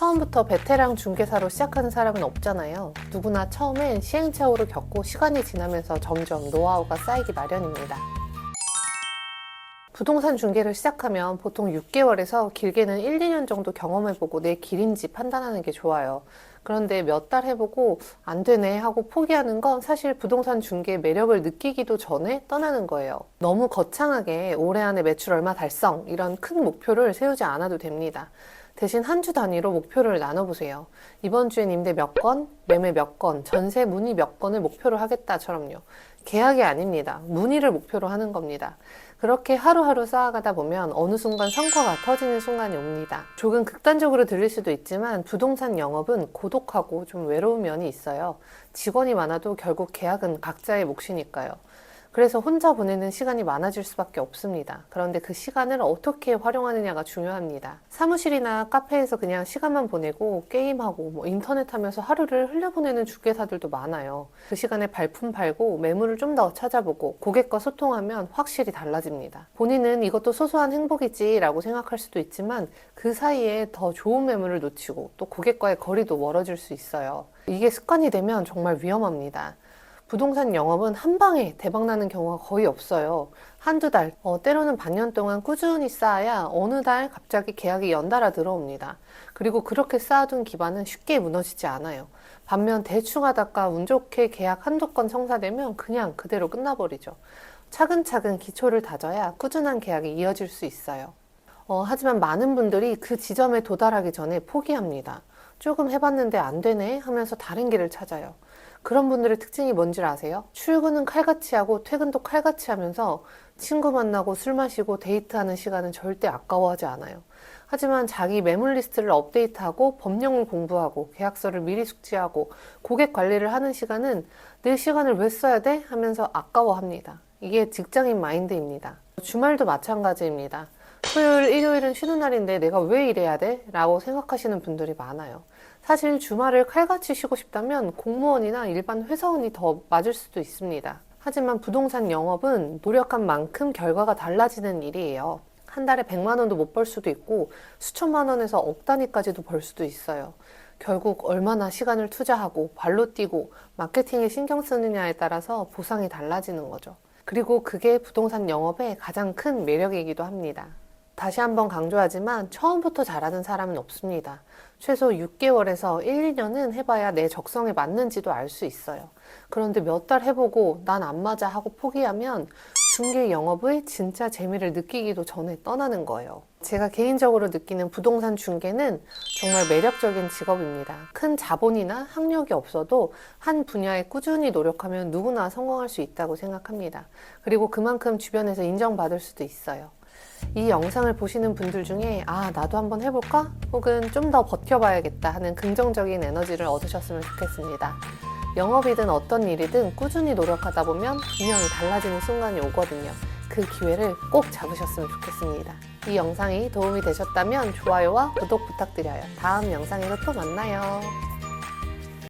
처음부터 베테랑 중개사로 시작하는 사람은 없잖아요. 누구나 처음엔 시행착오를 겪고 시간이 지나면서 점점 노하우가 쌓이기 마련입니다. 부동산 중개를 시작하면 보통 6개월에서 길게는 1, 2년 정도 경험해보고 내 길인지 판단하는 게 좋아요. 그런데 몇 달 해보고 안 되네 하고 포기하는 건 사실 부동산 중개의 매력을 느끼기도 전에 떠나는 거예요. 너무 거창하게 올해 안에 매출 얼마 달성 이런 큰 목표를 세우지 않아도 됩니다. 대신 한 주 단위로 목표를 나눠보세요. 이번 주엔 임대 몇 건, 매매 몇 건, 전세 문의 몇 건을 목표로 하겠다처럼요. 계약이 아닙니다. 문의를 목표로 하는 겁니다. 그렇게 하루하루 쌓아가다 보면 어느 순간 성과가 터지는 순간이 옵니다. 조금 극단적으로 들릴 수도 있지만 부동산 영업은 고독하고 좀 외로운 면이 있어요. 직원이 많아도 결국 계약은 각자의 몫이니까요. 그래서 혼자 보내는 시간이 많아질 수밖에 없습니다. 그런데 그 시간을 어떻게 활용하느냐가 중요합니다. 사무실이나 카페에서 그냥 시간만 보내고 게임하고 뭐 인터넷 하면서 하루를 흘려보내는 주계사들도 많아요. 그 시간에 발품 팔고 매물을 좀 더 찾아보고 고객과 소통하면 확실히 달라집니다. 본인은 이것도 소소한 행복이지라고 생각할 수도 있지만 그 사이에 더 좋은 매물을 놓치고 또 고객과의 거리도 멀어질 수 있어요. 이게 습관이 되면 정말 위험합니다. 부동산 영업은 한 방에 대박나는 경우가 거의 없어요. 한두 달, 어, 때로는 반년 동안 꾸준히 쌓아야 어느 달 갑자기 계약이 연달아 들어옵니다. 그리고 그렇게 쌓아둔 기반은 쉽게 무너지지 않아요. 반면 대충 하다가 운 좋게 계약 한두 건 성사되면 그냥 그대로 끝나버리죠. 차근차근 기초를 다져야 꾸준한 계약이 이어질 수 있어요. 어, 하지만 많은 분들이 그 지점에 도달하기 전에 포기합니다. 조금 해봤는데 안 되네 하면서 다른 길을 찾아요. 그런 분들의 특징이 뭔지 아세요? 출근은 칼같이 하고 퇴근도 칼같이 하면서 친구 만나고 술 마시고 데이트하는 시간은 절대 아까워하지 않아요. 하지만 자기 매물 리스트를 업데이트하고 법령을 공부하고 계약서를 미리 숙지하고 고객 관리를 하는 시간은 내 시간을 왜 써야 돼? 하면서 아까워합니다. 이게 직장인 마인드입니다. 주말도 마찬가지입니다. 토요일, 일요일은 쉬는 날인데 내가 왜 일해야 돼? 라고 생각하시는 분들이 많아요. 사실 주말을 칼같이 쉬고 싶다면 공무원이나 일반 회사원이 더 맞을 수도 있습니다. 하지만 부동산 영업은 노력한 만큼 결과가 달라지는 일이에요. 한 달에 100만 원도 못 벌 수도 있고 수천만 원에서 억 단위까지도 벌 수도 있어요. 결국 얼마나 시간을 투자하고 발로 뛰고 마케팅에 신경 쓰느냐에 따라서 보상이 달라지는 거죠. 그리고 그게 부동산 영업의 가장 큰 매력이기도 합니다. 다시 한번 강조하지만 처음부터 잘하는 사람은 없습니다. 최소 6개월에서 1, 2년은 해봐야 내 적성에 맞는지도 알 수 있어요. 그런데 몇 달 해보고 난 안 맞아 하고 포기하면 중개 영업의 진짜 재미를 느끼기도 전에 떠나는 거예요. 제가 개인적으로 느끼는 부동산 중개는 정말 매력적인 직업입니다. 큰 자본이나 학력이 없어도 한 분야에 꾸준히 노력하면 누구나 성공할 수 있다고 생각합니다. 그리고 그만큼 주변에서 인정받을 수도 있어요. 이 영상을 보시는 분들 중에 아 나도 한번 해볼까? 혹은 좀 더 버텨봐야겠다 하는 긍정적인 에너지를 얻으셨으면 좋겠습니다. 영업이든 어떤 일이든 꾸준히 노력하다 보면 분명히 달라지는 순간이 오거든요. 그 기회를 꼭 잡으셨으면 좋겠습니다. 이 영상이 도움이 되셨다면 좋아요와 구독 부탁드려요. 다음 영상에서 또 만나요.